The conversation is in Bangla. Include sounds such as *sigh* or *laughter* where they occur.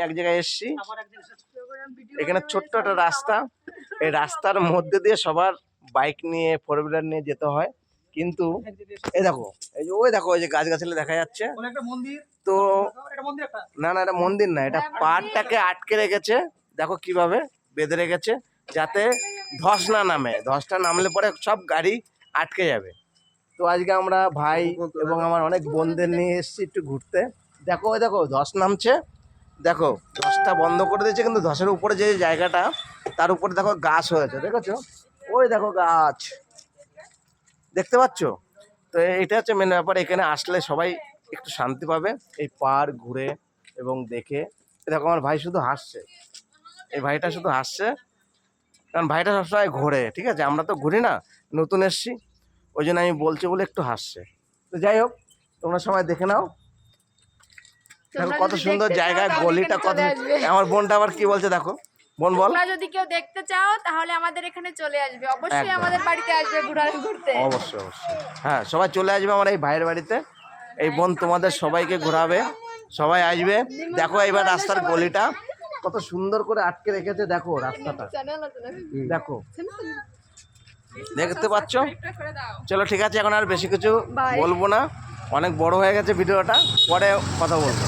এক জায়গায় এসছি। এখানে ছোট্ট একটা রাস্তা। এই *laughs* রাস্তার মধ্যে দিয়ে সবার বাইক নিয়ে ফোর হুইলার নিয়ে যেতে হয়। কিন্তু এই দেখো এই যে ওই দেখো ওই যে গাছ গাছালি দেখা যাচ্ছে। তো একটা মন্দির। একটা? না না এটা মন্দির না এটা পাহাড়টাকে আটকে রেখেছে। দেখো কীভাবে বেঁধে রেখেছে যাতে ধস না নামে। ধসটা নামলে পরে সব গাড়ি আটকে যাবে। তো আজকে আমরা ভাই এবং আমার অনেক বোনদের নিয়ে এসেছি একটু ঘুরতে। দেখো ওই দেখো ধস নামছে। দেখো, ধসটা বন্ধ করে দিয়েছে, কিন্তু ধসের উপরে যে জায়গাটা, তার উপরে দেখো গাছ হয়েছে, দেখেছ? ওই দেখো গাছ। দেখতে পাচ্ছ? তো এটা হচ্ছে মেন ব্যাপার, এখানে আসলে সবাই একটু শান্তি পাবে, এই পার্ক ঘুরে এবং দেখে। দেখো, আমার ভাই শুধু হাসছে। এই ভাইটা শুধু হাসছে, কারণ ভাইটা সবসময় ঘোরে, ঠিক আছে? আমরা তো ঘুরি না, নতুন এসছি, ওই জন্য আমি বলছি বলে একটু হাসছে। তো যাই হোক, তোমরা সবাই দেখে নাও। দেখো কত সুন্দর জায়গা গলিটা কত আমার বোনটা আবার কি বলছে দেখো? বোন বল। তোমরা যদি কেউ দেখতে চাও তাহলে আমাদের এখানে চলে আসবে। অবশ্যই আমাদের বাড়িতে আসবে ঘুরার ঘুরতে অবশ্যই অবশ্যই। হ্যাঁ সবাই চলে আসবে আমার এই ভাইয়ের বাড়িতে। এই বোন তোমাদের সবাইকে ঘোরাবে। সবাই আসবে। দেখো এবার রাস্তার গলিটা। কত সুন্দর করে আটকে রেখেছে দেখো রাস্তাটা। দেখো। দেখতে পাচ্ছ? চলো ঠিক আছে এখন আর বেশি কিছু বলব না। অনেক বড় হয়ে গেছে ভিডিওটা। পরে কথা বলব।